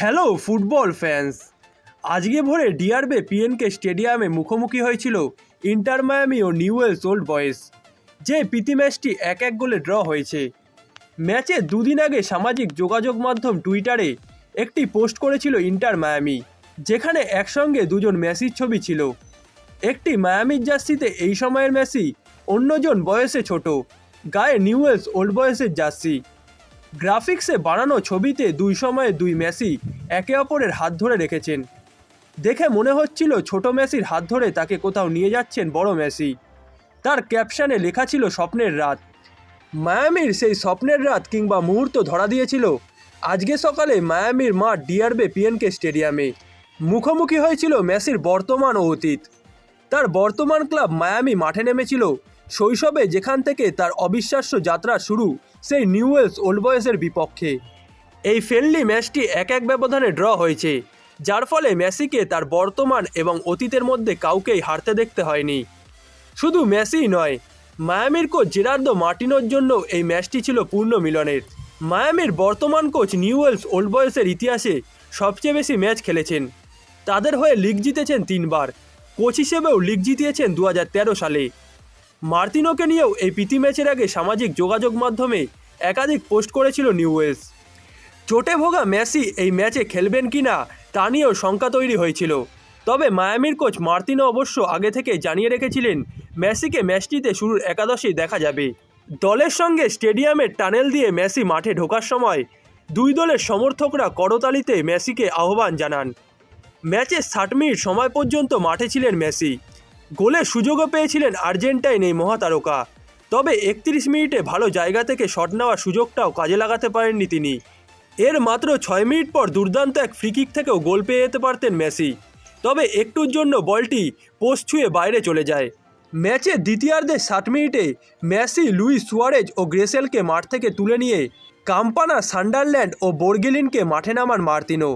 Hello football fans. আজকে ভোরে ডিআরবে পিএনকে স্টেডিয়ামে মুখোমুখি হয়েছিল ইন্টার মায়ামি ও নিউয়েলস ওল্ড বয়েজ। যে প্রীতি ম্যাচটি এক এক গোলে ড্র হয়েছে। ম্যাচে দুদিন আগে সামাজিক যোগাযোগ মাধ্যম টুইটারে একটি পোস্ট করেছিল ইন্টার মায়ামি, যেখানে একসঙ্গে দুজন মেসির ছবি ছিল। একটি মায়ামির জার্সিতে এই সময়ের মেসি, অন্যজন বয়সে ছোট, গায়ে নিউয়েলস ওল্ড বয়েসের জার্সি। গ্রাফিক্সে বানানো ছবিতে দুই সময়ে দুই মেসি একে অপরের হাত ধরে রেখেছেন। দেখে মনে হচ্ছিল ছোট মেসির হাত ধরে তাকে কোথাও নিয়ে যাচ্ছেন বড় মেসি। তার ক্যাপশনে লেখা ছিল স্বপ্নের রাত। মায়ামির সেই স্বপ্নের রাত কিংবা মুহূর্ত ধরা দিয়েছিল। আজকে সকালে মায়ামির মাঠ ডিআরবে পিএনকে স্টেডিয়ামে। মুখোমুখি হয়েছিল মেসির বর্তমান ও অতীত। তার বর্তমান ক্লাব মায়ামি মাঠে নেমেছিল। শৈশবে যেখান থেকে তার অবিশ্বাস্য যাত্রা শুরু, সেই নিউয়েলস ওল্ড বয়েসের বিপক্ষে। এই ফ্রেন্ডলি ম্যাচটি এক এক ব্যবধানে ড্র হয়েছে, যার ফলে মেসিকে তার বর্তমান এবং অতীতের মধ্যে কাউকেই হারতে দেখতে হয়নি। শুধু মেসিই নয়, মায়ামির কোচ জেরার্দো মার্টিনোর জন্য এই ম্যাচটি ছিল পূর্ণ মিলনের। মায়ামির বর্তমান কোচ নিউয়েলস ওল্ড বয়েসের ইতিহাসে সবচেয়ে বেশি ম্যাচ খেলেছেন। তাদের হয়ে লিগ জিতেছেন তিনবার, কোচ হিসেবেও লিগ জিতিয়েছেন দু হাজার তেরো সালে। মার্তিনোকে নিয়েও এই প্রীতি ম্যাচের আগে সামাজিক যোগাযোগ মাধ্যমে একাধিক পোস্ট করেছিল নিউওয়েলস চোটে ভোগা মেসি এই ম্যাচে খেলবেন কি না, তা নিয়েও শঙ্কা তৈরি হয়েছিল। তবে মায়ামির কোচ মার্তিনো অবশ্য আগে থেকে জানিয়ে রেখেছিলেন, মেসিকে ম্যাচটিতে শুরুর একাদশেই দেখা যাবে। দলের সঙ্গে স্টেডিয়ামের টানেল দিয়ে মেসি মাঠে ঢোকার সময় দুই দলের সমর্থকরা করতালিতে মেসিকে আহ্বান জানান। ম্যাচের ষাট মিনিট সময় পর্যন্ত মাঠে ছিলেন মেসি। গোলের সুযোগও পেয়েছিলেন আর্জেন্টাইন এই মহাতারকা। তবে একত্রিশ মিনিটে ভালো জায়গা থেকে শট নেওয়ার সুযোগটাও কাজে লাগাতে পারেননি তিনি। এর মাত্র ছয় মিনিট পর দুর্দান্ত এক ফ্রিকিক থেকেও গোল পেয়ে যেতে পারতেন মেসি। তবে একটুর জন্য বলটি পোস্ট ছুঁয়ে বাইরে চলে যায়। ম্যাচে দ্বিতীয়ার্ধে ষাট মিনিটে মেসি, লুইস সুয়ারেজ ও গ্রেসেলকে মাঠ থেকে তুলে নিয়ে কাম্পানা, সান্ডারল্যান্ড ও বোর্গেলিনকে মাঠে নামান মার্তিনো।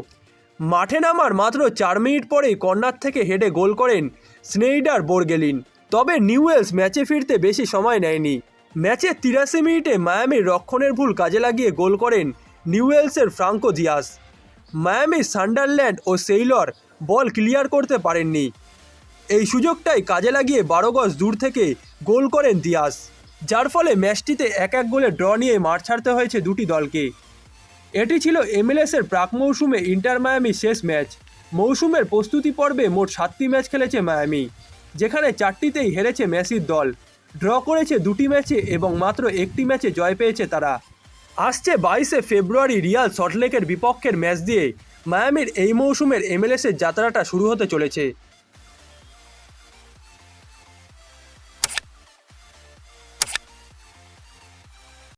মাঠে নামার মাত্র চার মিনিট পরেই কর্নার থেকে হেডে গোল করেন স্নেইডার বোর্গেলিন। তবে নিউয়েলস ম্যাচে ফিরতে বেশি সময় নেয়নি। ম্যাচের তিরাশি মিনিটে মায়ামির রক্ষণের ভুল কাজে লাগিয়ে গোল করেন নিউয়েলসের ফ্রাঙ্কো দিয়াস মায়ামি সান্ডারল্যান্ড ও সেইলর বল ক্লিয়ার করতে পারেননি। এই সুযোগটাই কাজে লাগিয়ে বারো গজ দূর থেকে গোল করেন দিয়াস যার ফলে ম্যাচটিতে এক এক গোলে ড্র নিয়ে মাঠ ছাড়তে হয়েছে দুটি দলকে। এটি ছিল এমএলএসের প্রাক মৌসুমে ইন্টার মায়ামির শেষ ম্যাচ। মৌসুমের প্রস্তুতি পর্বে মোট সাতটি ম্যাচ খেলেছে মায়ামি, যেখানে চারটিতেই হেরেছে মেসির দল। ড্র করেছে দুটি ম্যাচে এবং মাত্র একটি ম্যাচে জয় পেয়েছে তারা। আসছে বাইশে ফেব্রুয়ারি রিয়াল সল্টলেকের বিপক্ষের ম্যাচ দিয়ে। মায়ামির এই মৌসুমের এমএলএসের যাত্রাটা শুরু হতে চলেছে।